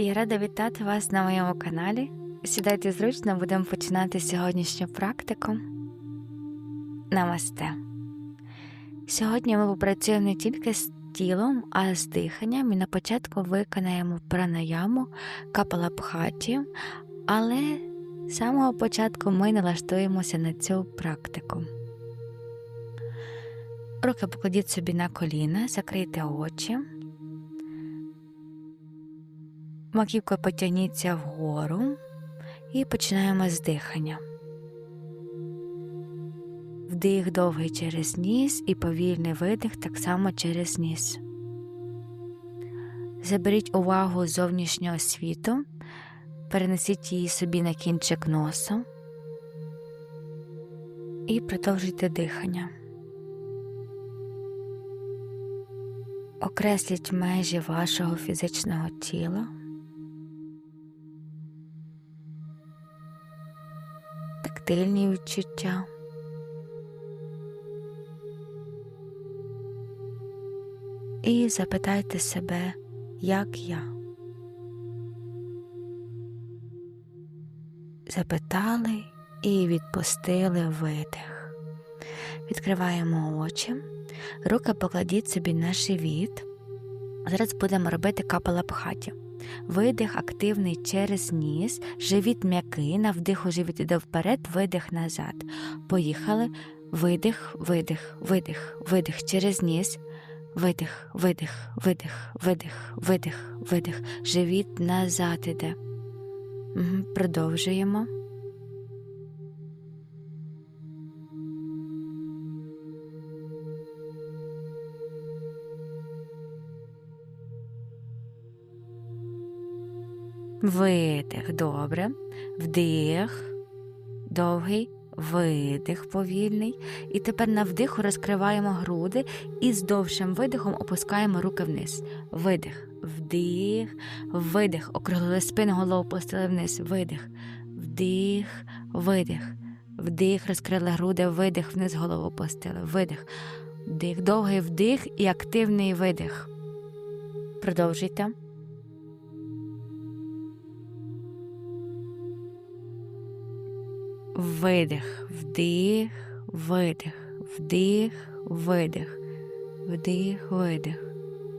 і рада вітати вас на моєму каналі. Сідайте зручно, будемо починати сьогоднішню практику. Намасте. Сьогодні ми попрацюємо не тільки з тілом, а з диханням. І на початку виконаємо пранаяму капалабхаті, але з самого початку ми налаштуємося на цю практику. Руки покладіть собі на коліна, закрийте очі. Маківкою потягніться вгору і починаємо з дихання. Вдих довгий через ніс і повільний видих так само через ніс. Заберіть увагу зовнішнього світу, перенесіть її собі на кінчик носу і продовжуйте дихання. Окресліть межі вашого фізичного тіла. Тактильні відчуття. І запитайте себе, як я. Запитали і відпустили видих. Відкриваємо очі, руки покладіть собі на живіт. Зараз будемо робити капалабхаті. Видих активний через ніс, живіт м'який, на вдиху живіт іде вперед, видих назад. Поїхали. Видих, видих, видих, видих через ніс. Видих, видих, видих, видих, видих, видих. Живіт назад іде. Угу. Продовжуємо. Видих, добре. Вдих, довгий, видих повільний. І тепер на вдиху розкриваємо груди і з довшим видихом опускаємо руки вниз. Видих, вдих, видих. Округлили спину, голову опустили вниз. Видих, вдих, видих. Вдих, розкрили груди, видих, вниз голову опустили. Видих. Вдих, довгий вдих і активний видих. Продовжуйте. Видих, вдих, видих, вдих, видих, вдих, видих,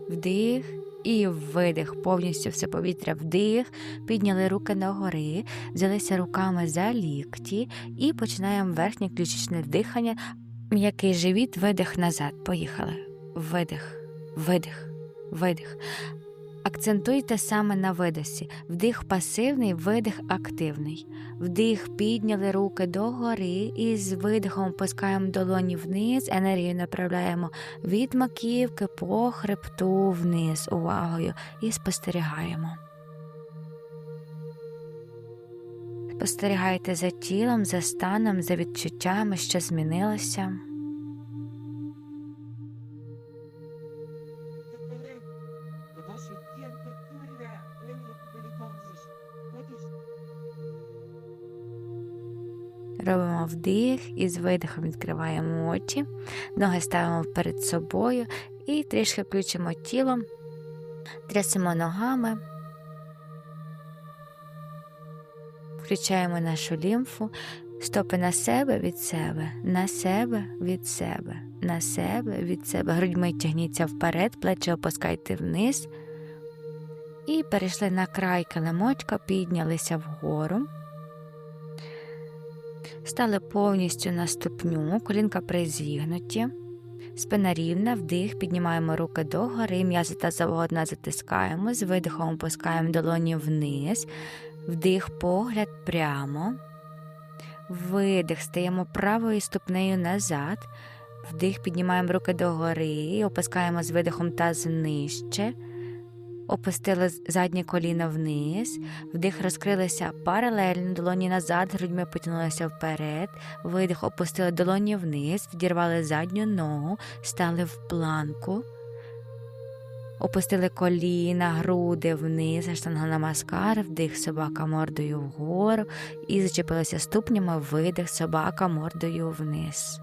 вдих і видих. Повністю все повітря вдих, підняли руки догори, взялися руками за лікті і починаємо верхнє ключичне вдихання. М'який живіт, видих назад. Поїхали. Видих, видих, видих. Акцентуйте саме на видосі. Вдих пасивний, видих активний. Вдих, підняли руки догори і з видихом опускаємо долоні вниз, енергію направляємо від маківки по хребту вниз увагою і спостерігаємо. Спостерігайте за тілом, за станом, за відчуттями, що змінилося. Робимо вдих і з видихом відкриваємо очі, ноги ставимо перед собою і трішки включимо тіло, трясемо ногами, включаємо нашу лімфу, стопи на себе від себе, на себе від себе, на себе від себе. Грудьми тягніться вперед, плечі опускайте вниз. І перейшли на край килимочка, піднялися вгору. Стали повністю на ступню, колінка призігнуті, спина рівна, вдих, піднімаємо руки догори, м'язи та завгодна затискаємо, з видихом опускаємо долоні вниз, вдих, погляд прямо, видих, стаємо правою ступнею назад, вдих, піднімаємо руки догори, опускаємо з видихом таз нижче. Опустили заднє коліно вниз, вдих розкрилися паралельно, долоні назад, грудьми потягнулися вперед, видих, опустили долоні вниз, відірвали задню ногу, стали в планку, опустили коліна, груди вниз, аштанга маскар, вдих собака мордою вгору і зачепилися ступнями, видих собака мордою вниз.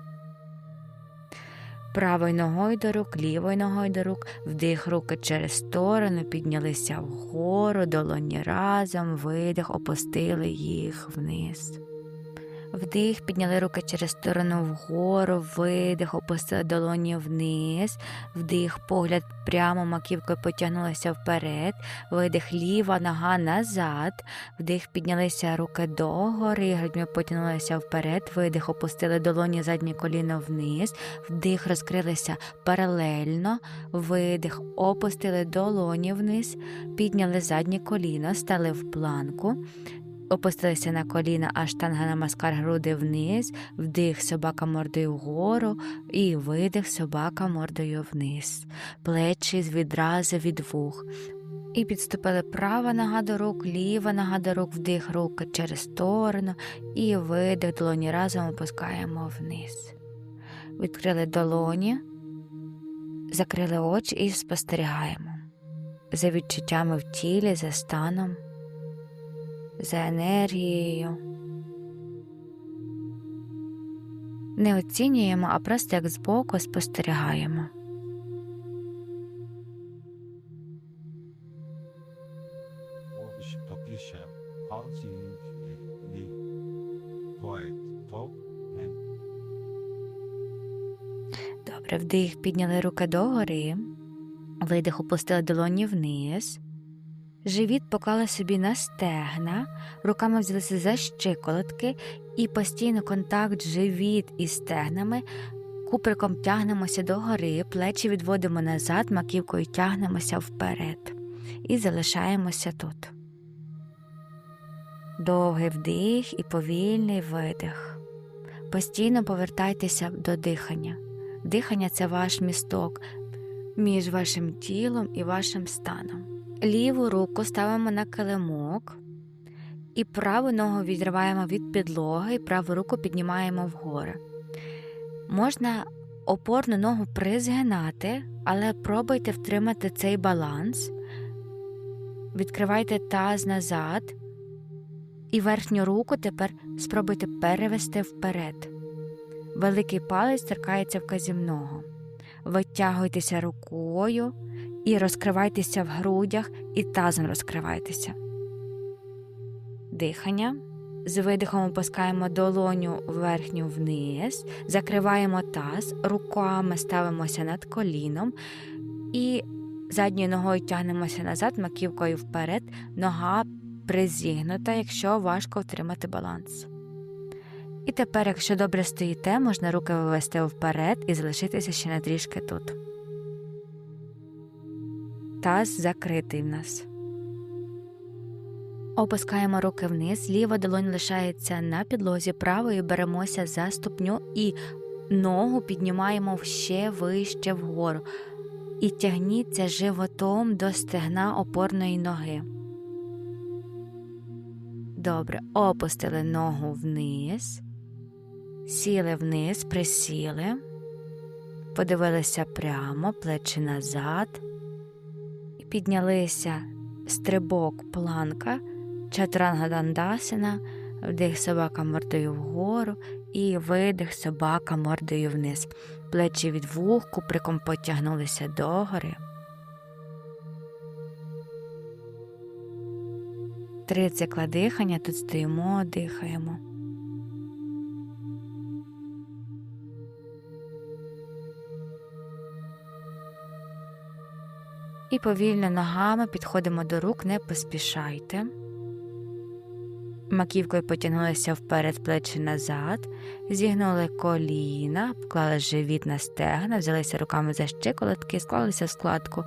Правою ногою до рук, лівою ногою до рук, вдих руки через сторону, піднялися вгору, долоні разом, видих, опустили їх вниз. Вдих, підняли руки через сторону вгору, видих, опустили долоні вниз, вдих, погляд прямо маківкою потягнулися вперед, видих, ліва нога назад, вдих, піднялися руки догори, грудьми потягнулися вперед, видих, опустили долоні заднє коліно вниз, вдих, розкрилися паралельно, видих, опустили долоні вниз, підняли заднє коліно, стали в планку. Опустилися на коліна, аж штанга намаскар груди вниз, вдих собака мордою вгору і видих собака мордою вниз, плечі відразу від вух. І підступили права нога до рук, ліва нога до рук, вдих руки через сторону і видих долоні разом опускаємо вниз. Відкрили долоні, закрили очі і спостерігаємо за відчуттями в тілі, за станом за енергією. Не оцінюємо, а просто як збоку спостерігаємо. Добре, вдих, підняли руки догори, видих, опустили долоні вниз. Живіт поклали собі на стегна, руками взялися за щиколотки і постійно контакт живіт із стегнами, куприком тягнемося догори, плечі відводимо назад, маківкою тягнемося вперед і залишаємося тут. Довгий вдих і повільний видих. Постійно повертайтеся до дихання. Дихання це ваш місток між вашим тілом і вашим станом. Ліву руку ставимо на килимок і праву ногу відриваємо від підлоги, і праву руку піднімаємо вгору. Можна опорну ногу призгинати, але пробуйте втримати цей баланс. Відкривайте таз назад, і верхню руку тепер спробуйте перевести вперед. Великий палець торкається вказівного. Витягуйтеся рукою і розкривайтеся в грудях, і тазом розкривайтеся. Дихання. З видихом опускаємо долоню верхню вниз, закриваємо таз, руками ставимося над коліном і задньою ногою тягнемося назад, маківкою вперед, нога призігнута, якщо важко втримати баланс. І тепер, якщо добре стоїте, можна руки вивести вперед і залишитися ще на трішки тут. Таз закритий в нас. Опускаємо руки вниз, ліва долонь лишається на підлозі, правою беремося за ступню і ногу піднімаємо ще вище вгору. І тягніться животом до стегна опорної ноги. Добре, опустили ногу вниз, сіли вниз, присіли, подивилися прямо, плечі назад, піднялися стрибок планка, чатранга дандасина, вдих собака мордою вгору і видих собака мордою вниз. Плечі від вух, куприком потягнулися догори. Три цикла дихання, тут стоїмо, дихаємо. І повільно ногами підходимо до рук, не поспішайте. Маківкою потягнулися вперед плечі назад, зігнули коліна, поклали живіт на стегна, взялися руками за щиколотки, склалися в складку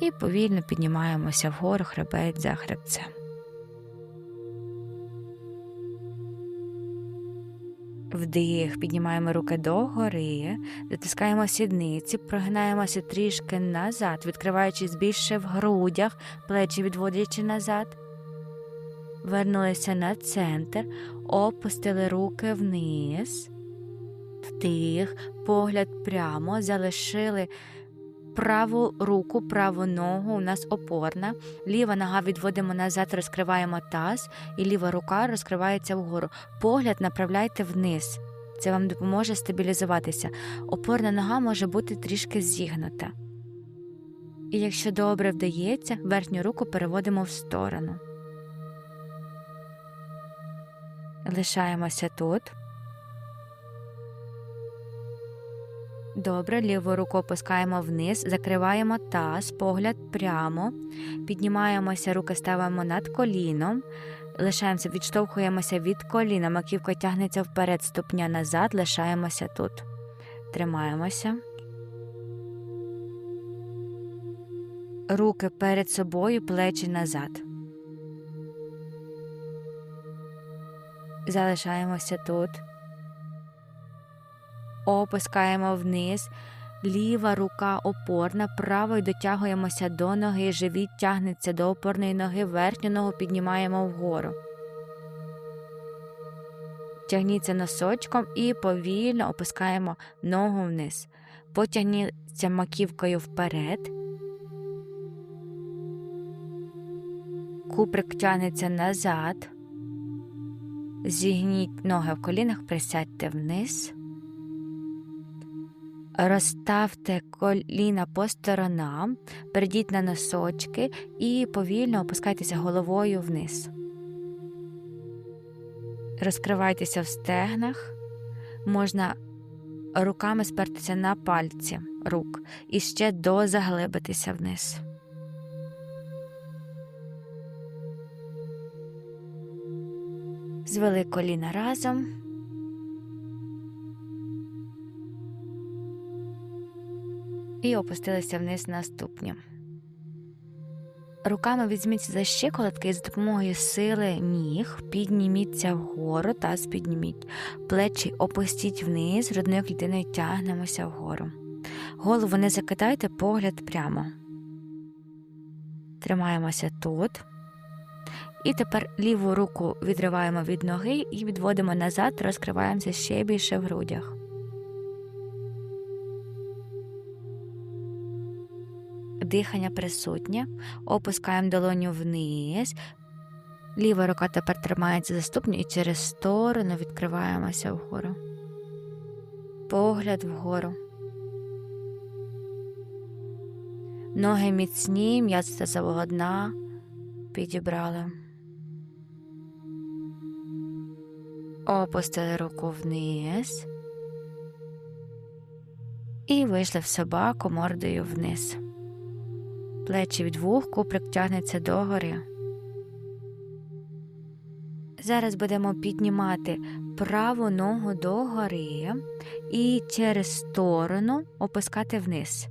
і повільно піднімаємося вгору хребець за хребцем. Вдих, піднімаємо руки догори, затискаємо сідниці, прогинаємося трішки назад, відкриваючись більше в грудях, плечі відводячи назад. Вернулися на центр, опустили руки вниз, вдих, погляд прямо, залишили праву руку, праву ногу у нас опорна, ліва нога відводимо назад, розкриваємо таз, і ліва рука розкривається вгору. Погляд направляйте вниз. Це вам допоможе стабілізуватися. Опорна нога може бути трішки зігнута. І якщо добре вдається, верхню руку переводимо в сторону. Лишаємося тут. Добре, ліву руку опускаємо вниз, закриваємо таз, погляд прямо, піднімаємося, руки ставимо над коліном, лишаємося, відштовхуємося від коліна, маківка тягнеться вперед, ступня назад, лишаємося тут. Тримаємося. Руки перед собою, плечі назад. Залишаємося тут. Опускаємо вниз. Ліва рука опорна, правою дотягуємося до ноги, живіт тягнеться до опорної ноги, верхню ногу піднімаємо вгору. Тягніться носочком і повільно опускаємо ногу вниз. Потягніться маківкою вперед. Куприк тягнеться назад. Зігніть ноги в колінах, присядьте вниз. Розставте коліна по сторонам, перейдіть на носочки і повільно опускайтеся головою вниз. Розкривайтеся в стегнах. Можна руками спертися на пальці рук і ще дозаглибитися вниз. Звели коліна разом. І опустилися вниз на ступні. Руками візьміть за щиколотки і з допомогою сили ніг підніміться вгору та підніміть. Плечі опустіть вниз, грудною клітиною тягнемося вгору. Голову не закидайте, погляд прямо. Тримаємося тут. І тепер ліву руку відриваємо від ноги і відводимо назад, розкриваємося ще більше в грудях. Дихання присутнє, опускаємо долоню вниз. Ліва рука тепер тримається за ступню і через сторону відкриваємося вгору. Погляд вгору. Ноги міцні, м'яз тазового дна підібрали. Опустили руку вниз і вийшли в собаку мордою вниз. Плечі від вух, куприк тягнеться догори. Зараз будемо піднімати праву ногу догори і через сторону опускати вниз.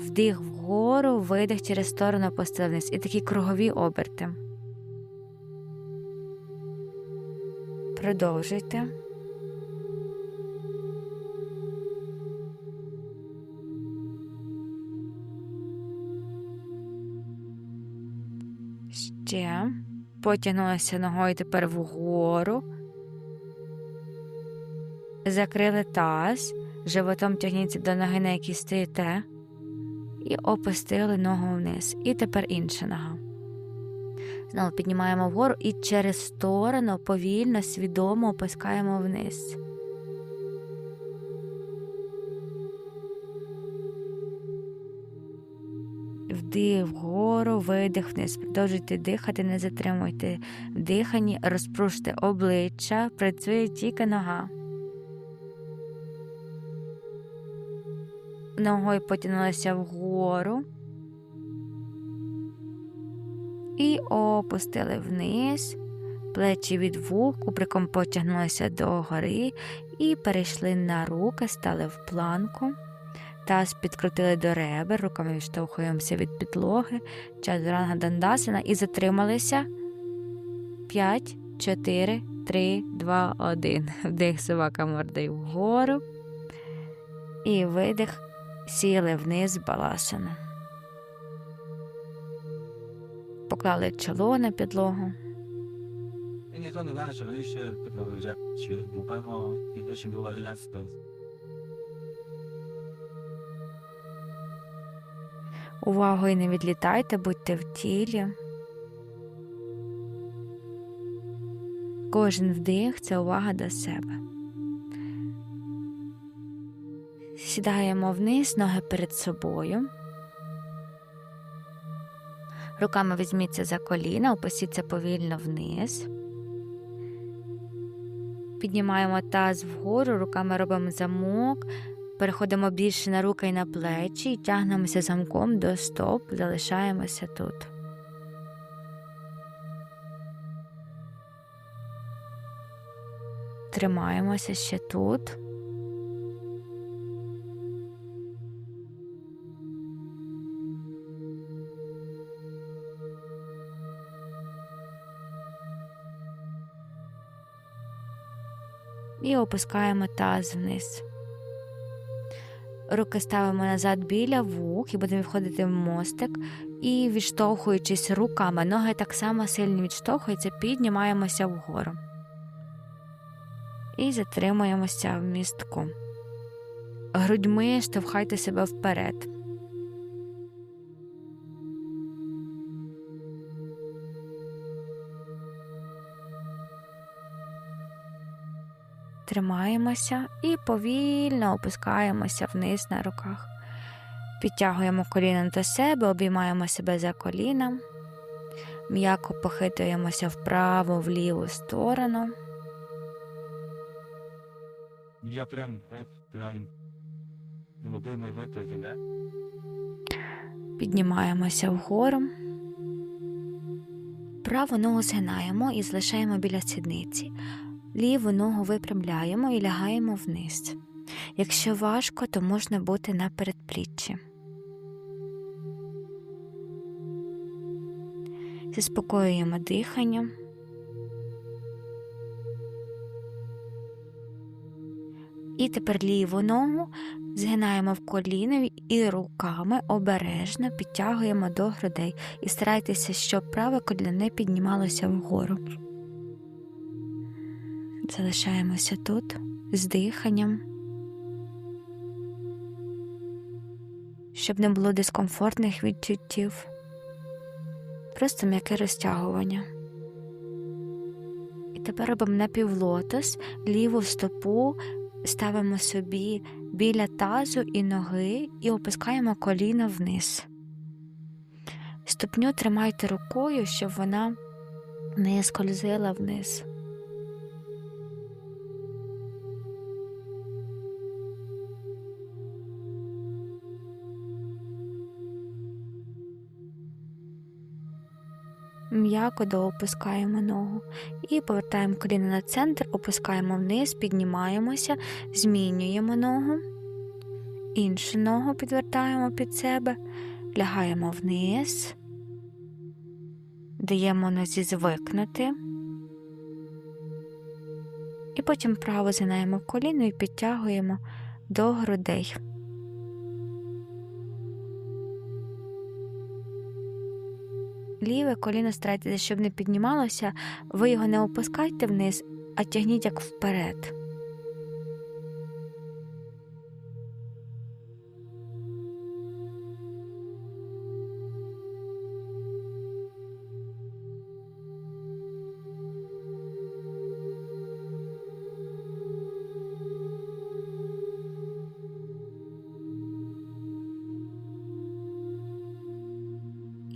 Вдих вгору, видих через сторону опустили вниз. І такі кругові оберти. Продовжуйте. Ще потягнулися ногою тепер вгору. Закрили таз, животом тягніться до ноги, на якій стоїте, і опустили ногу вниз. І тепер інша нога. Знову піднімаємо вгору і через сторону повільно, свідомо опускаємо вниз. Вдих вгору, видих вниз. Продовжуйте дихати, не затримуйте в диханні, розпружте обличчя, працює тільки нога. Ногою потягнулася вгору. І опустили вниз, плечі від вух, куприком потягнулися догори і перейшли на руки, стали в планку. Таз підкрутили до ребер, руками відштовхуємося від підлоги, час чадуранга Дандасана і затрималися 5, 4, 3, 2, 1. Вдих собака мордою вгору. І видих, сіли вниз баласана. Поклали чоло на підлогу. І ніхто не знає, що ще підлогу вже. Чи, напевно, і ще було 11 Увагою не відлітайте, будьте в тілі. Кожен вдих це увага до себе. Сідаємо вниз, ноги перед собою. Руками візьміться за коліна, опустіться повільно вниз. Піднімаємо таз вгору, руками робимо замок, переходимо більше на руки і на плечі і тягнемося замком до стоп, залишаємося тут. Тримаємося ще тут. І опускаємо таз вниз. Руки ставимо назад біля вух і будемо входити в мостик. І відштовхуючись руками, ноги так само сильно відштовхуються, піднімаємося вгору. І затримуємося в містку. Грудьми штовхайте себе вперед. Тримаємося і повільно опускаємося вниз на руках. Підтягуємо коліна до себе, обіймаємо себе за коліна, м'яко похитуємося вправо, в ліву сторону. Да? Піднімаємося вгору. Праву ногу згинаємо і залишаємо біля сідниці. Ліву ногу випрямляємо і лягаємо вниз. Якщо важко, то можна бути на передпліччі. Заспокоюємо дихання. І тепер ліву ногу згинаємо в коліно і руками обережно підтягуємо до грудей і старайтеся, щоб праве коліно не піднімалося вгору. Залишаємося тут з диханням, щоб не було дискомфортних відчуттів, просто м'яке розтягування. І тепер робимо напівлотос, ліву стопу ставимо собі біля тазу і ноги і опускаємо коліно вниз. Ступню тримайте рукою, щоб вона не скользила вниз. М'яко доопускаємо ногу і повертаємо коліно на центр, опускаємо вниз, піднімаємося, змінюємо ногу, іншу ногу підвертаємо під себе, лягаємо вниз, даємо нозі звикнути. І потім право згинаємо коліно і підтягуємо до грудей. Ліве коліно старайтеся, щоб не піднімалося, ви його не опускайте вниз, а тягніть як вперед.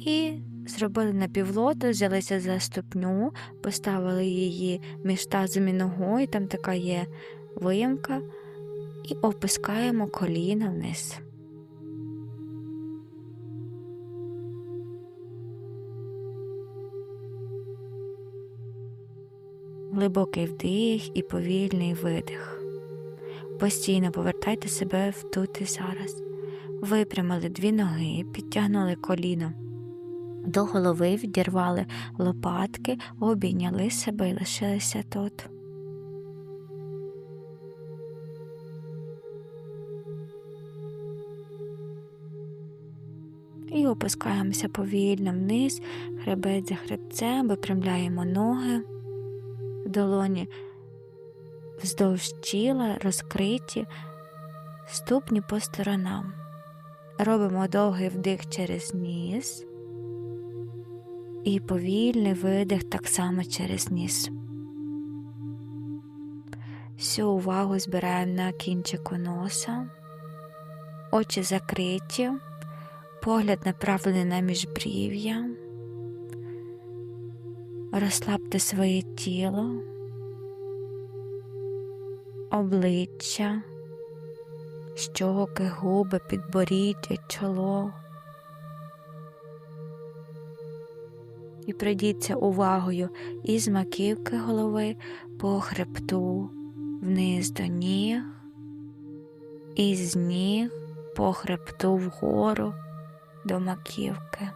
І зробили напівлотос, взялися за ступню, поставили її між тазом і ногою, там така є виямка, і опускаємо коліна вниз. Глибокий вдих і повільний видих. Постійно повертайте себе в тут і зараз. Випрямили дві ноги, підтягнули коліно до голови, відірвали лопатки, обійняли себе і лишилися тут. І опускаємося повільно вниз, хребет за хребцем, випрямляємо ноги, долоні вздовж тіла, розкриті, ступні по сторонам. Робимо довгий вдих через ніс і повільний видих так само через ніс. Всю увагу збираємо на кінчику носа. очі закриті, погляд направлений на міжбрів'я. Розслабте своє тіло, обличчя, щоки, губи, підборіддя, чоло. І прийдіться увагою із маківки голови по хребту вниз до ніг, і з ніг по хребту вгору до маківки.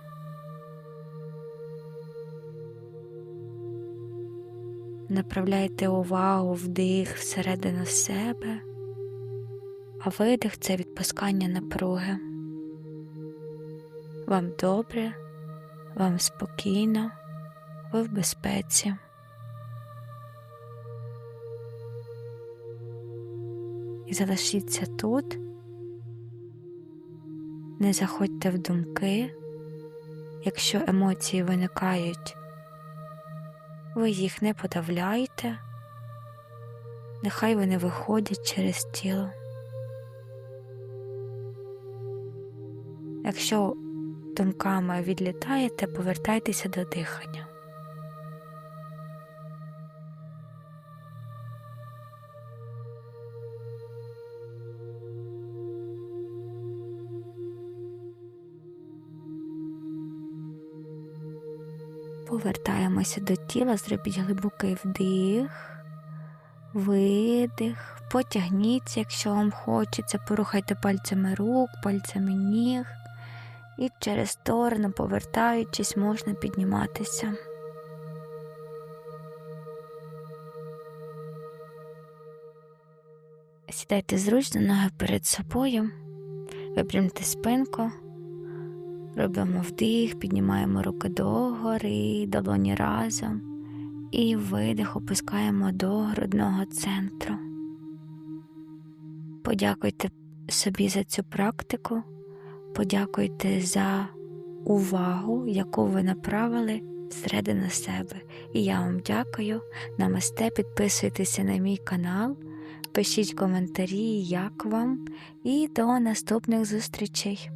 Направляйте увагу вдих всередину себе, а видих це відпускання напруги. Вам добре, вам спокійно, ви в безпеці. І залишіться тут, не заходьте в думки, якщо емоції виникають, ви їх не подавляйте, нехай вони виходять через тіло. Якщо думками відлітаєте, повертайтеся до дихання. Повертаємося до тіла, зробіть глибокий вдих, видих, потягніться, якщо вам хочеться, порухайте пальцями рук, пальцями ніг, і через сторону, повертаючись, можна підніматися. Сідайте зручно, ноги перед собою, випрямте спинку. Робимо вдих, піднімаємо руки догори, долоні разом. І видих опускаємо до грудного центру. Подякуйте собі за цю практику, подякуйте за увагу, яку ви направили всередину себе. І я вам дякую. Намасте, підписуйтеся на мій канал, пишіть коментарі, як вам, і до наступних зустрічей.